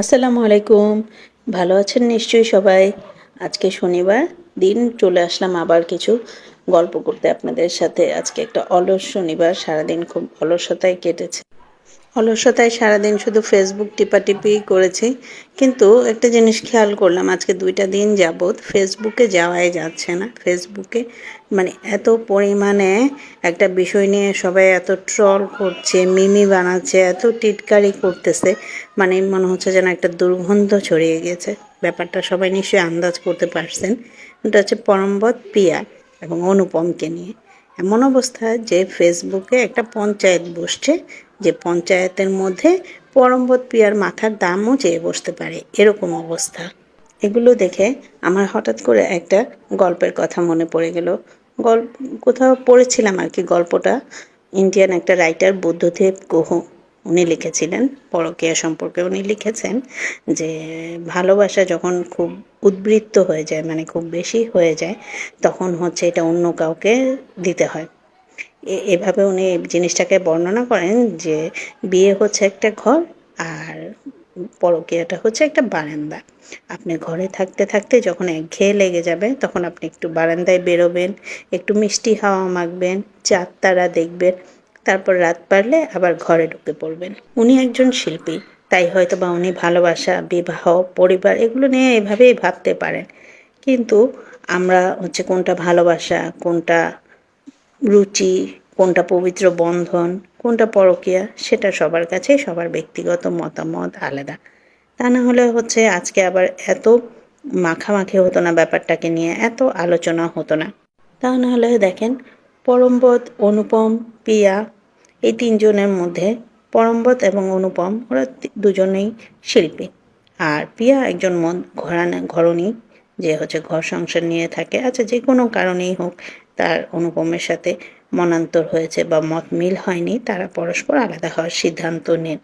আসসালামু আলাইকুম। ভালো আছেন নিশ্চয়ই সবাই? আজকে শনিবার, দিন চলে আসলাম আবার কিছু গল্প করতে আপনাদের সাথে। আজকে একটা অলস শনিবার, সারাদিন খুব অলসতায় কেটেছে। অলসতায় সারাদিন শুধু ফেসবুক টিপাটিপি করেছি। কিন্তু একটা জিনিস খেয়াল করলাম, আজকে দুইটা দিন যাবৎ ফেসবুকে যাওয়াই যাচ্ছে না। ফেসবুকে মানে এত পরিমাণে একটা বিষয় নিয়ে সবাই এত ট্রল করছে, মিমি বানাচ্ছে, এত টিটকারি করতেছে মানে মনে হচ্ছে যেন একটা দুর্গন্ধ ছড়িয়ে গেছে। ব্যাপারটা সবাই নিশ্চয়ই আন্দাজ করতে পারছেন। এটা হচ্ছে পরমবত পিয়া এবং অনুপমকে নিয়ে। এমন অবস্থা যে ফেসবুকে একটা পঞ্চায়েত বসছে যে পঞ্চায়েতের মধ্যে পরমবত পিয়ার মাথার দামও চেয়ে বসতে পারে, এরকম অবস্থা। এগুলো দেখে আমার হঠাৎ করে একটা গল্পের কথা মনে পড়ে গেল। গল্প কোথাও পড়েছিলাম আর কি গল্পটা। ইন্ডিয়ান একটা রাইটার বুদ্ধদেব গুহ, উনি লিখেছিলেন, পরকীয়া সম্পর্কে উনি লিখেছেন যে, ভালোবাসা যখন খুব উদ্বৃত্ত হয়ে যায় মানে খুব বেশি হয়ে যায়, তখন হচ্ছে এটা অন্য কাউকে দিতে হয়। এভাবে উনি জিনিসটাকে বর্ণনা করেন যে বিয়ে হচ্ছে একটা ঘর আর পরকীয়াটা হচ্ছে একটা বারান্দা। আপনি ঘরে থাকতে থাকতে যখন একঘেয়ে লেগে যাবে তখন আপনি একটু বারান্দায় বেরোবেন, একটু মিষ্টি হাওয়া মাখবেন, চাঁদ তারা দেখবেন, তারপর রাত পারলে আবার ঘরে ঢুকে পড়বেন। উনি একজন শিল্পী, তাই হয়তো বা উনি ভালোবাসা, বিবাহ, পরিবার এগুলো নিয়ে এভাবেই ভাবতে পারেন। কিন্তু আমরা হচ্ছে কোনটা ভালোবাসা, কোনটা রুচি, কোনটা পবিত্র বন্ধন, কোনটা পরকীয়া, সেটা সবার কাছে সবার ব্যক্তিগত মতামত আলাদা। তা না হলে হচ্ছে আজকে আবার এত মাখামাখি হতো না ব্যাপারটাকে নিয়ে, এত আলোচনা হতো না। তা না হলে দেখেন পরমবত অনুপম, পিয়া, এই তিনজনের মধ্যে পরমবত এবং অনুপম, ওরা দুজনেই শিল্পী। আর পিয়া একজন মন ঘরানা, ঘরণী, যে হচ্ছে ঘর সংসার নিয়ে থাকে আচ্ছা যে কোনো কারণেই হোক তার অনুপমের সাথে মনান্তর হয়েছে বা মত মিল হয়নি, তারা পরস্পর আলাদা হওয়ার সিদ্ধান্ত নেন।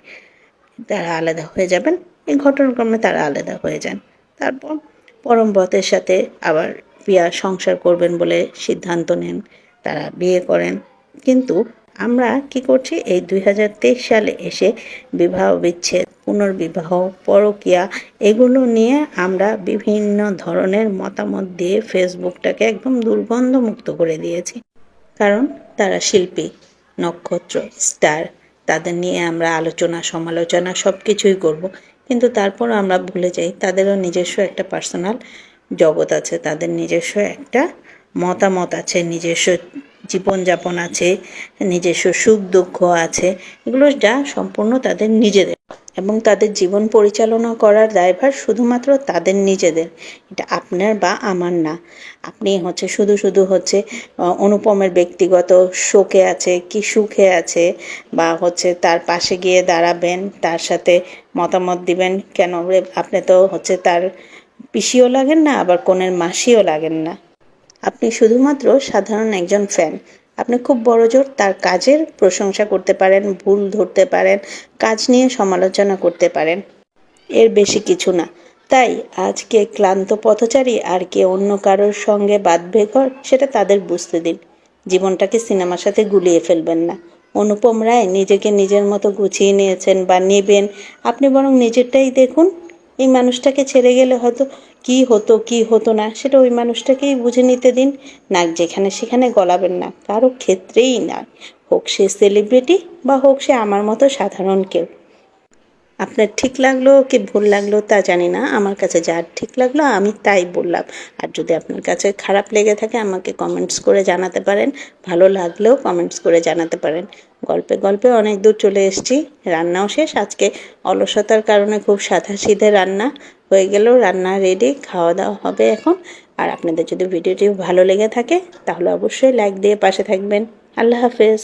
তারা আলাদা হয়ে যাবেন, এই ঘটনাক্রমে তারা আলাদা হয়ে যান। তারপর পরমবতের সাথে আবার পিয়া সংসার করবেন বলে সিদ্ধান্ত নেন, তারা বিয়ে করেন। কিন্তু আমরা কি করছি? এই দুই হাজার তেইশ সালে এসে বিবাহ বিচ্ছেদ পুনর্বিবাহ, পরকীয়া, এগুলো নিয়ে আমরা বিভিন্ন ধরনের মতামত দিয়ে ফেসবুকটাকে একদম দুর্গন্ধমুক্ত করে দিয়েছি। কারণ তারা শিল্পী, নক্ষত্র, স্টার, তাদের নিয়ে আমরা আলোচনা, সমালোচনা সব কিছুই করব। কিন্তু তারপর আমরা ভুলে যাই, তাদেরও নিজস্ব একটা পার্সোনাল জগৎ আছে, তাদের নিজস্ব একটা মতামত আছে, নিজস্ব জীবনযাপন আছে, নিজস্ব সুখ দুঃখ আছে, এগুলো যা সম্পূর্ণ তাদের নিজেদের। এবং তাদের জীবন পরিচালনা করার দায়ভার শুধুমাত্র তাদের নিজেদের। এটা আপনার বা আমার না। আপনি হচ্ছে শুধু শুধু হচ্ছে অনুপমের ব্যক্তিগত শোকে আছে কি সুখে আছে বা হচ্ছে তার পাশে গিয়ে দাঁড়াবেন, তার সাথে মতামত দিবেন কেন? আপনি তো হচ্ছে তার পিসিও লাগেন না, আবার কোনের মাসিও লাগেন না। আপনি শুধুমাত্র সাধারণ একজন ফ্যান আপনি খুব বড়জোর তার কাজের প্রশংসা করতে পারেন, ভুল ধরতে পারেন, কাজ নিয়ে সমালোচনা করতে পারেন। এর বেশি কিছু না। তাই আজকে ক্লান্ত পথচারী আর কে অন্য কারোর সঙ্গে বাঁধবে ঘর সেটা তাদের বুঝতে দিন। জীবনটাকে সিনেমার সাথে গুলিয়ে ফেলবেন না। অনুপম রায় নিজেকে নিজের মতো গুছিয়ে নিয়েছেন বা নেবেন। আপনি বরং নিজেরটাই দেখুন। এই মানুষটাকে ছেড়ে গেলে হয়তো কি হতো কি হতো না, সেটা ওই মানুষটাকেই বুঝে নিতে দিন। নাক যেখানে সেখানে গলাবেন না, কারও ক্ষেত্রেই না হোক সে সেলিব্রিটি বা হোক সে আমার মতো সাধারণ কেউ। আপনার ঠিক লাগল কি ভুল লাগল তা জানি না। আমার কাছে যা ঠিক লাগল আমি তাই বললাম। আর যদি আপনার কাছে খারাপ লেগে থাকে আমাকে কমেন্টস করে জানাতে পারেন। ভালো লাগলেও কমেন্টস করে জানাতে পারেন। গল্পে গল্পে অনেক দূর চলে এসেছি। রান্নাও শেষ। আজকে অলসতার কারণে খুব সাদা সিধে রান্না হয়ে গেলেও রান্না রেডি খাওয়া দাওয়া হবে এখন। আর আপনাদের যদি ভিডিওটি ভালো লেগে থাকে তাহলে অবশ্যই লাইক দিয়ে পাশে থাকবেন। আল্লাহ হাফেজ।